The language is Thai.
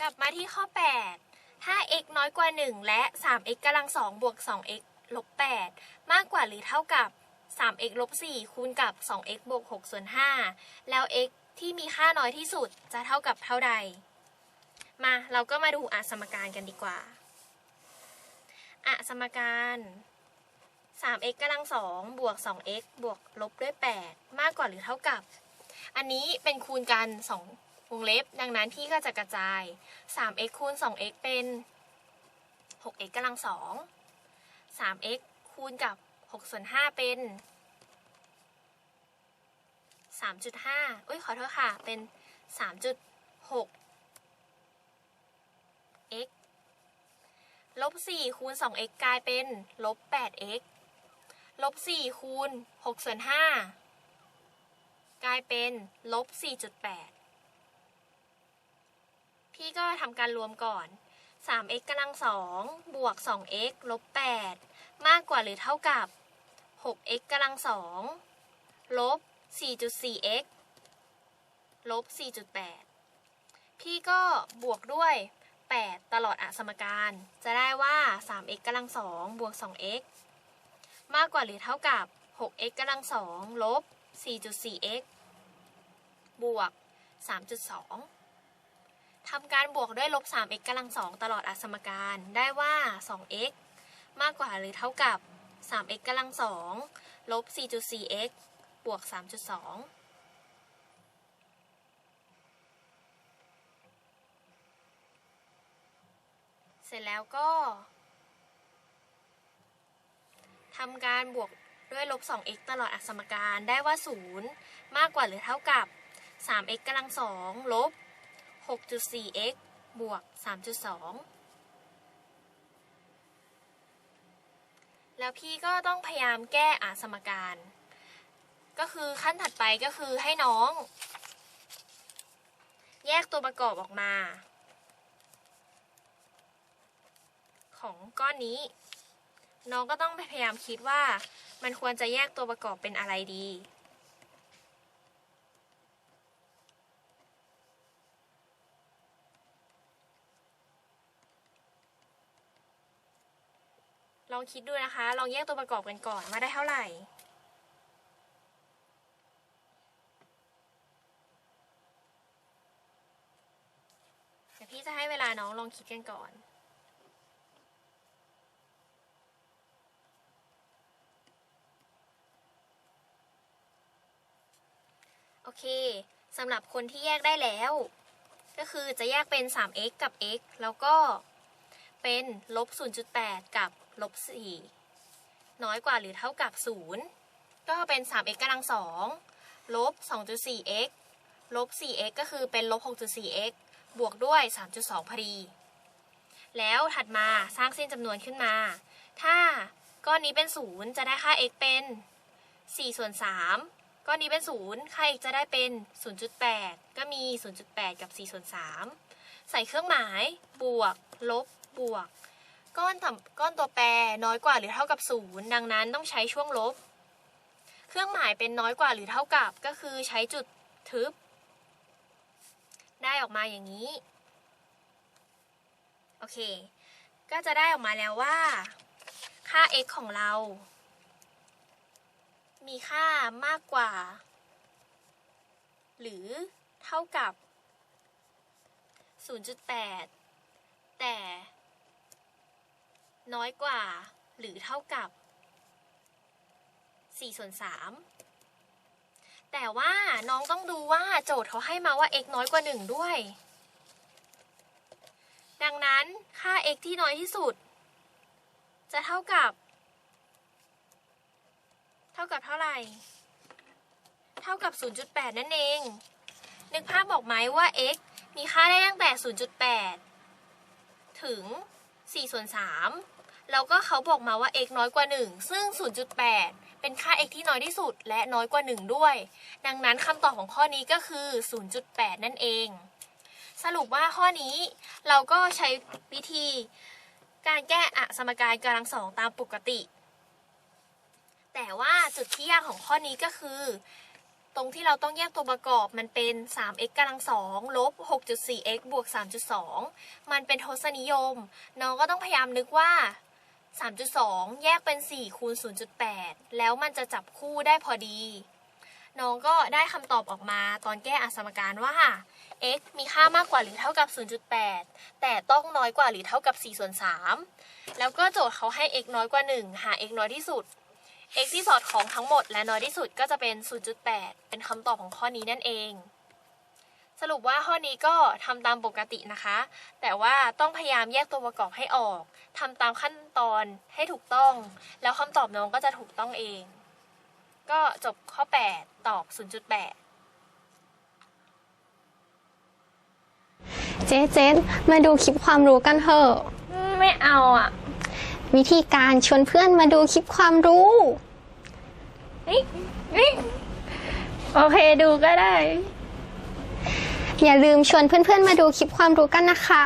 กลับมาที่ข้อ 8 ถ้า x น้อยกว่า 1 และ 3x กำลัง2บวก 2x ลบ 8 มากกว่าหรือเท่ากับ 3x ลบ 4 คูณกับ 2x บวก 6 ส่วน 5 แล้ว x ที่มีค่าน้อยที่สุดจะเท่ากับเท่าใด มาเราก็มาดูอสมการกันดีกว่าอสมการ 3x กำลัง2บวก 2x บวกลบด้วย 8 มากกว่าหรือเท่ากับ อันนี้เป็นคูณกัน2 วงเล็บ ดังนั้นพี่ก็จะกระจาย 3x คูณ 2x เป็น 6x กำลัง2 3x คูณกับ6ส่วน5เป็น 3.5อุ้ยขอโทษค่ะ เป็น 3.6 x ลบ 4 คูณ 2x กลายเป็นลบ 8x ลบ 4 คูณ6ส่วน5กลายเป็นลบ 4.8 พี่ก็ทำการรวมก่อน 3x กำลัง 2 บวก 2x ลบ 8 มากกว่าหรือเท่ากับ 6x กำลัง 2 ลบ 4.4x ลบ 4.8 พี่ก็บวกด้วย 8 ตลอดอสมการ จะได้ว่า 3x กำลัง 2 บวก 2x มากกว่าหรือเท่ากับ 6x กำลัง 2 ลบ 4.4x บวก 3.2 ทำการบวกด้วยลบ 3x กำลัง 2 ตลอดอสมการ ได้ว่า 2x มากกว่าหรือเท่ากับ 3x กำลัง 2 ลบ 4.4x บวก 3.2เสร็จแล้วก็ทำการบวกด้วยลบ 2x ตลอดอักษมการได้ว่า 0 มากกว่าหรือเท่ากับ 3x กำลัง 2 ลบ 6.4x บวก 3.2 แล้วพี่ก็ต้องพยายามแก้อาสมการ ก็คือขั้นถัดไปก็คือให้น้อง แยกตัวประกอบออกมา ของก้อนนี้ น้องก็ต้องพยายามคิดว่ามันควรจะแยกตัวประกอบเป็นอะไรดี ลองคิดดูนะคะ ลองแยกตัวประกอบกันก่อนว่าได้เท่าไหร่เดี๋ยวพี่จะให้เวลาน้องลองคิดกันก่อนโอเคสำหรับคนที่แยกได้แล้ว ก็คือจะแยกเป็น 3x กับ x แล้วก็ เป็นลบ 0.8 กับลบ 4 น้อยกว่าหรือเท่ากับ 0 ก็เป็น 3x กำลัง 2 ลบ 2.4x ลบ 4x ก็คือเป็นลบ 6.4x บวกด้วย 3.2 พอดี แล้วถัดมาสร้างเส้นจำนวนขึ้นมา ถ้าก้อนนี้เป็น 0 จะได้ค่า x เป็น 4 ส่วน 3 ก้อนนี้เป็น 0 ค่า x จะได้เป็น 0.8 ก็มี 0.8 กับ 4 ส่วน 3 ใส่เครื่องหมาย บวก ลบ บวก ก้อนต่ำก้อนตัวแปรน้อยกว่าหรือเท่ากับ0ดังนั้นต้องใช้ช่วงลบ เครื่องหมายเป็นน้อยกว่าหรือเท่ากับ ก็คือใช้จุดทึบ ได้ออกมาอย่างนี้ โอเค ก็จะได้ออกมาแล้วว่า ค่า x ของเรา มีค่ามากกว่า หรือเท่ากับ 0.8 แต่ น้อยกว่า หรือเท่ากับ4ส่วน3แต่ว่าน้องต้องดูว่าโจทย์เขาให้มาว่า x น้อยกว่า 1 ด้วย ดังนั้นค่า x ที่น้อยที่สุด จะเท่ากับ เท่ากับเท่าไหร่ เท่ากับ 0.8 นั่นเอง นึกภาพบอกไหมว่า x มีค่าได้ตั้งแต่ 0.8 ถึง4ส่วน3 แล้วก็เขาบอกมาว่า x น้อยกว่า 1 ซึ่ง 0.8 เป็นค่า x ที่น้อยที่สุด และน้อยกว่า 1 ด้วย ดังนั้นคำตอบของข้อนี้ก็คือ 0.8 นั่นเอง สรุปว่าข้อนี้เราก็ใช้วิธีการแก้อะสมการกำลังสองตามปกติ แต่ว่าจุดที่ยากของข้อนี้ก็คือ ตรงที่เราต้องแยกตัวประกอบมันเป็น 3x กำลังสองลบ 6.4x บวก 3.2 มันเป็นทศนิยม น้องก็ต้องพยายามนึกว่า 3.2 แยกเป็น 4 คูณ 0.8 แล้วมันจะจับคู่ได้พอดี น้องก็ได้คำตอบออกมาตอนแก้อสมการว่า x มีค่ามากกว่าหรือเท่ากับ 0.8 แต่ต้องน้อยกว่าหรือเท่ากับ 4 ส่วน 3 แล้วก็โจทย์เขาให้ x น้อยกว่า 1 หา x น้อยที่สุด x ที่สอดคล้องทั้งหมดและน้อยที่สุดก็จะเป็น 0.8 เป็นคำตอบของข้อนี้นั่นเอง สรุปว่าข้อนี้ก็ทำตามปกตินะคะ แต่ว่าต้องพยายามแยกตัวประกอบให้ออกทำตามขั้นตอนให้ถูกต้อง แล้วคำตอบน้องก็จะถูกต้องเอง ก็จบข้อ 8 ตอบ 0.8เจ๊เจ๊มาดูคลิปความรู้กันเถอะ ไม่เอาอะ วิธีการชวนเพื่อนมาดูคลิปความรู้ โอเคดูก็ได้ อย่าลืมชวนเพื่อนๆมาดูคลิปความรู้กันนะคะ